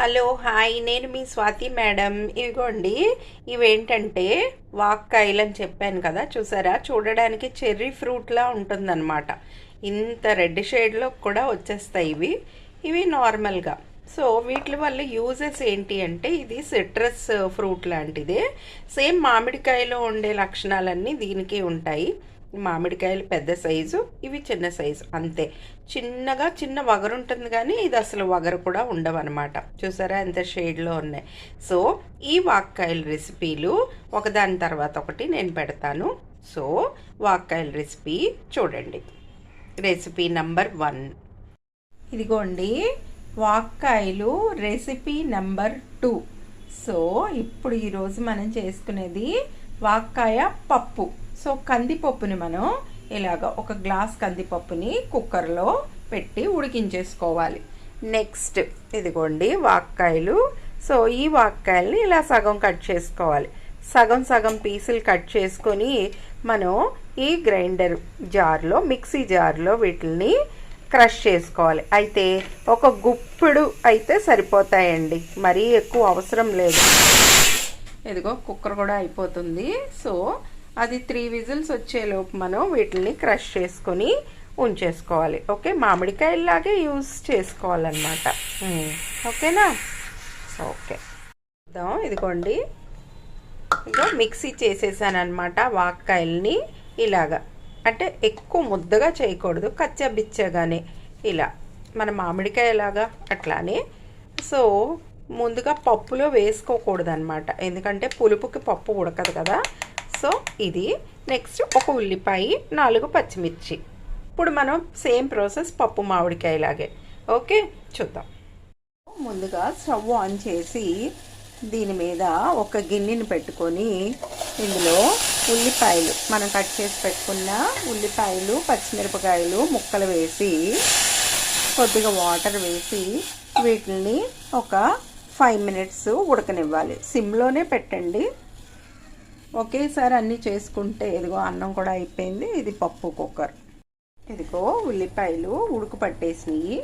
Hello hi. నేను మీ Swathi madam. ఇదిగోండి ఇవేంటంటే వాక్కాయలు అని చెప్పాను కదా చూసారా? చూడడానికి చెర్రీ ఫ్రూట్లా ఉంటుందన్నమాట. ఇంత రెడ్ షేడ్లో కూడా వచ్చేస్తాయి ఇవి. ఇవి నార్మల్గా. సో వీటి వల్ల యూజెస్ ఏంటి అంటే ఇది సిట్రస్ ఫ్రూట్ లాంటిదే. సేమ్ మామిడికాయలో ఉండే లక్షణాలన్నీ దీనికి ఉంటాయి. మామిడికాయలు పెద్ద సైజు ఇవి చిన్న సైజు అంతే. చిన్నగా చిన్న వగరు ఉంటుంది కానీ ఇది అసలు వగరు కూడా ఉండవన్నమాట. చూసారా? ఎంత షేడ్లో ఉన్నాయి. సో ఈ వాక్కాయల రెసిపీలు ఒకదాని తర్వాత ఒకటి నేను పెడతాను. సో వాక్కాయల రెసిపీ చూడండి. Recipe number one. ఇదిగోండి వాక్కాయలు రెసిపీ నెంబర్ టూ. సో ఇప్పుడు ఈరోజు మనం చేసుకునేది వాక్కాయ పప్పు. సో కందిపప్పుని మనం ఇలాగ ఒక గ్లాస్ కందిపప్పుని కుక్కర్లో పెట్టి ఉడికించేసుకోవాలి. నెక్స్ట్ ఇదిగోండి వాక్కాయలు. సో ఈ వాక్కాయల్ని ఇలా సగం కట్ చేసుకోవాలి. సగం సగం పీసులు కట్ చేసుకొని మనం ఈ గ్రైండర్ జార్లో మిక్సీ జార్లో వీటిని క్రష్ చేసుకోవాలి. అయితే ఒక గుప్పుడు అయితే సరిపోతాయండి. మరీ ఎక్కువ అవసరం లేదు. ఇదిగో కుక్కర్ కూడా అయిపోతుంది. సో అది త్రీ విజిల్స్ వచ్చేలోపు మనం వీటిని క్రష్ చేసుకొని ఉంచేసుకోవాలి. ఓకే మామిడికాయలాగే యూస్ చేసుకోవాలన్నమాట. ఓకేనా ఓకే ఇదిగోండి. ఇదిగో మిక్సీ చేసేసాను అనమాట వాక్కాయల్ని ఇలాగా. అంటే ఎక్కువ ముద్దగా చేయకూడదు కచ్చబిచ్చగానే ఇలా. మన మామిడికాయలాగా అట్లానే. సో ముందుగా పప్పులో వేసుకోకూడదు అనమాట ఎందుకంటే పులుపుకి పప్పు ఉడకదు కదా. సో ఇది నెక్స్ట్ ఒక ఉల్లిపాయ నాలుగు పచ్చిమిర్చి. ఇప్పుడు మనం సేమ్ ప్రాసెస్ పప్పు మామిడికాయలాగే. ఓకే? చూద్దాం. ముందుగా స్టవ్ ఆన్ చేసి దీని మీద ఒక గిన్నెని పెట్టుకొని ఇందులో ఉల్లిపాయలు మనం కట్ చేసి పెట్టుకున్న ఉల్లిపాయలు పచ్చిమిరపకాయలు ముక్కలు వేసి కొద్దిగా వాటర్ వేసి వీటిని ఒక ఫైవ్ మినిట్స్ ఉడకనివ్వాలి. సిమ్లోనే పెట్టండి. ఒకేసారి అన్నీ చేసుకుంటే ఇదిగో అన్నం కూడా అయిపోయింది ఇది పప్పు కుక్కర్. ఇదిగో ఉల్లిపాయలు ఉడుకు పట్టేసినాయి.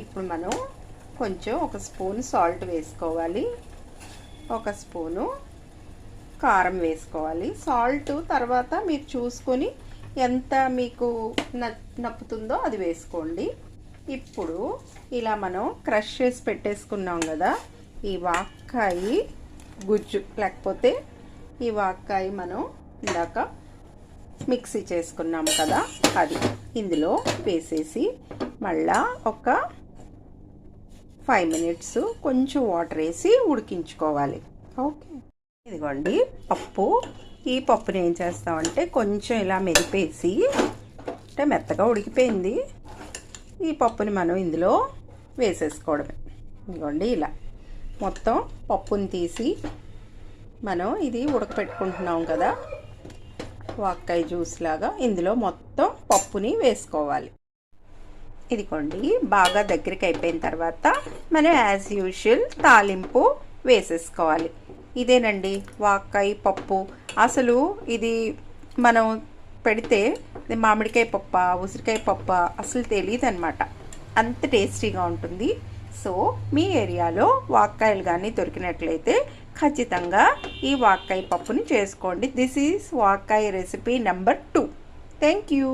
ఇప్పుడు మనం కొంచెం ఒక స్పూన్ సాల్ట్ వేసుకోవాలి. ఒక స్పూను కారం వేసుకోవాలి. సాల్ట్ తర్వాత మీరు చూసుకొని ఎంత మీకు నప్పుతుందో అది వేసుకోండి. ఇప్పుడు ఇలా మనం క్రష్ చేసి పెట్టేసుకున్నాం కదా ఈ వాక్కాయి గుజ్జు లేకపోతే ఈ వాక్కాయ మనం ఇందాక మిక్సీ చేసుకున్నాం కదా అది. ఇందులో వేసేసి మళ్ళా ఒక ఫైవ్ మినిట్స్ కొంచెం వాటర్ వేసి ఉడికించుకోవాలి. ఓకే. ఇదిగోండి పప్పు. ఈ పప్పుని ఏం చేస్తామంటే కొంచెం ఇలా మెరిపేసి అంటే మెత్తగా ఉడికిపోయింది. ఈ పప్పుని మనం ఇందులో వేసేసుకోవడమే. ఇదిగోండి ఇలా. మొత్తం పప్పుని తీసి మనం ఇది ఉడకపెట్టుకుంటున్నాం కదా. వాక్కాయ జ్యూస్ లాగా ఇందులో మొత్తం పప్పుని వేసుకోవాలి. ఇదిగోండి బాగా దగ్గరికి అయిపోయిన తర్వాత మనం యాజ్ యూజువల్ తాలింపు వేసేసుకోవాలి. ఇదేనండి వాక్కాయ పప్పు. అసలు ఇది మనం పెడితే మామిడికాయ పప్ప ఉసిరికాయ పప్ప అసలు తెలియదు అనమాట అంత టేస్టీగా ఉంటుంది. సో మీ ఏరియాలో వాక్కాయలు కానీ దొరికినట్లయితే ఖచ్చితంగా ఈ వాక్కాయ పప్పుని చేసుకోండి. This is వాక్కాయ recipe number two. Thank you